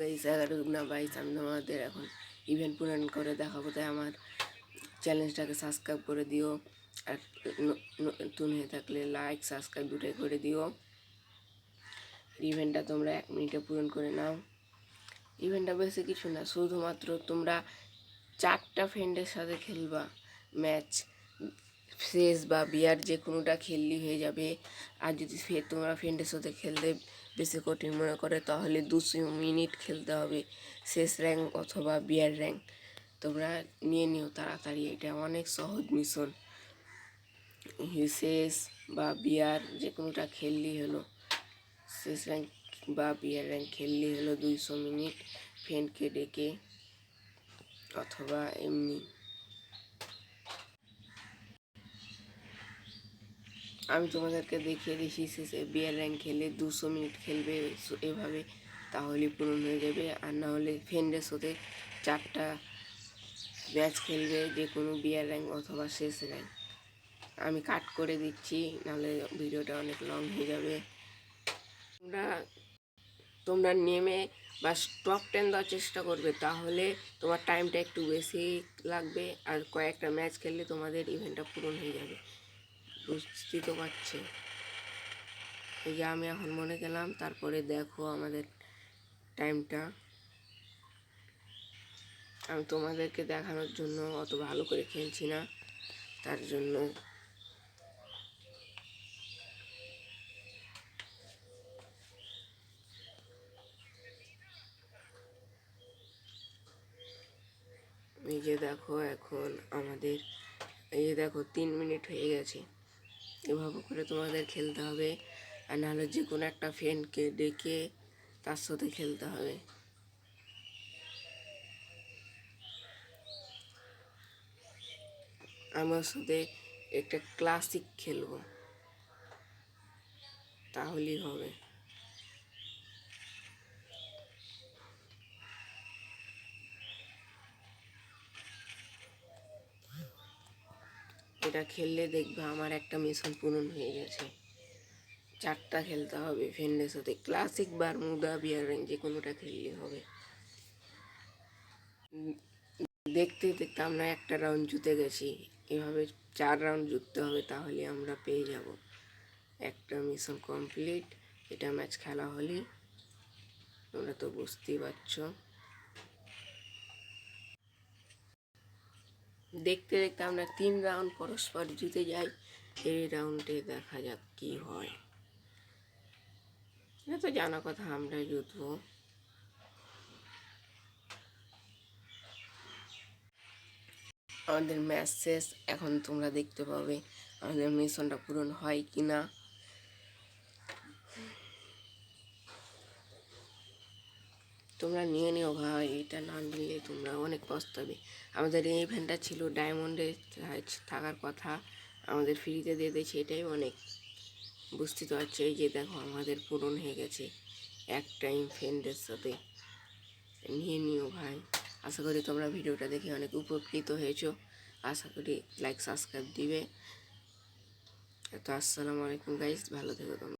Guys এগারো না বাইশ আমি তোমাদের এখন ইভেন্ট পূরণ করে দেখাবো। তাই আমার চ্যালেঞ্জটাকে সাবস্ক্রাইব করে দিও। আর নতুন হয়ে থাকলে লাইক সাবস্ক্রাইব দুটোই করে দিও। ইভেন্টটা তোমরা এক মিনিটে পূরণ করে নাও। ইভেন্টটা বেশি কিছু না, শুধুমাত্র তোমরা চারটা ফ্রেন্ডের সাথে খেলবা। ম্যাচ ফ্রেশ বা বিয়ার যে কোনোটা খেললেই হয়ে যাবে। আর যদি ফের তোমরা ফ্রেন্ডের সাথে খেলতে বেশি কঠিন মনে করে, তাহলে দুশো মিনিট খেলতে হবে। শেষ র্যাঙ্ক অথবা বিয়ার র্যাঙ্ক তোমরা নিয়ে নিও তাড়াতাড়ি, এটা অনেক সহজ মিশন শেষ বা বিয়ার যে কোনোটা খেললেই হলো, শেষ র্যাঙ্ক বা বিয়ার র্যাঙ্ক খেললেই হলো দুইশো মিনিট ফ্রেন্ডকে ডেকে, অথবা এমনি। আমি তোমাদেরকে দেখিয়ে দিয়েছি শেষে বিয়ার র্যাঙ্ক খেলে দুশো মিনিট খেলবে এভাবে তাহলে পূরণ হয়ে যাবে। আর না হলে ফ্রেন্ডের সাথে চারটা ম্যাচ খেলবে, যে কোনো বিয়ার র্যাঙ্ক অথবা শেষ র্যাঙ্ক আমি কাট করে দিচ্ছি, নাহলে ভিডিওটা অনেক লং হয়ে যাবে। তোমরা তোমরা নেমে বা টপ টেন দেওয়ার চেষ্টা করবে, তাহলে তোমার টাইমটা একটু বেশি লাগবে। আর কয়েকটা ম্যাচ খেললে তোমাদের ইভেন্টটা পূরণ হয়ে যাবে। বুঝতেই তো পারছে এই যে আমি এখন মনে গেলাম, তারপরে দেখো আমাদের টাইমটা আমি তোমাদেরকে দেখানোর জন্য অত ভালো করে খেলছি না, তার জন্য। এই যে দেখো এখন আমাদের, এই যে দেখো তিন মিনিট হয়ে গেছে। এভাবে করে তোমাদের খেলতে হবে। আর নাহলে যে কোনো একটা ফ্রেন্ডকে ডেকে তার সাথে খেলতে হবে। আমার সাথে একটা ক্লাসিক খেলব। তাহলেই হবে। এটা খেললে দেখবে আমার একটা মিশন পূরণ হয়ে গেছে। চারটা খেলতে হবে, ফ্রেন্ডের সাথে। ক্লাসিক বার বারমুদা বিয়ার র্যাঙ্ক যে কোনোটা খেললে হবে। দেখতে দেখতে আমরা একটা রাউন্ড জুতে গেছি। এভাবে চার রাউন্ড জুততে হবে, তাহলে আমরা পেয়ে যাব। একটা মিশন কমপ্লিট এটা ম্যাচ খেলা হলে, তোমরা তো বুঝতেই পারছ। দেখতে দেখতে আমরা তিন রাউন্ড পরস্পর জিতে যাই। এই রাউন্ডে দেখা যাক কি হয়। এটা তো জানা কথা আমরা জিতবো। আমাদের ম্যাচ শেষ, এখন তোমরা দেখতে পাবে আমাদের মিশনটা পূরণ হয় কি না তোমরা নিয়ে নিও ভাই, এটা না নিলে তোমরা অনেক পস্তাবে। আমাদের এই ইভেন্টটা ছিল ডায়মন্ডে থাকার কথা। আমাদের ফ্রিতে দিয়ে দিয়েছে, এটাই অনেক। বুঝতে তো পারছ, এই যে দেখো আমাদের পূরণ হয়ে গেছে এক টাইম ফ্রেন্ডের সাথে। নিয়ে নিও ভাই। আশা করি তোমরা ভিডিওটা দেখে অনেক উপকৃত হয়েছো। আশা করি লাইক সাবস্ক্রাইব দিবে। তো আসসালামু আলাইকুম গাইস ভালো থেকো তোমরা।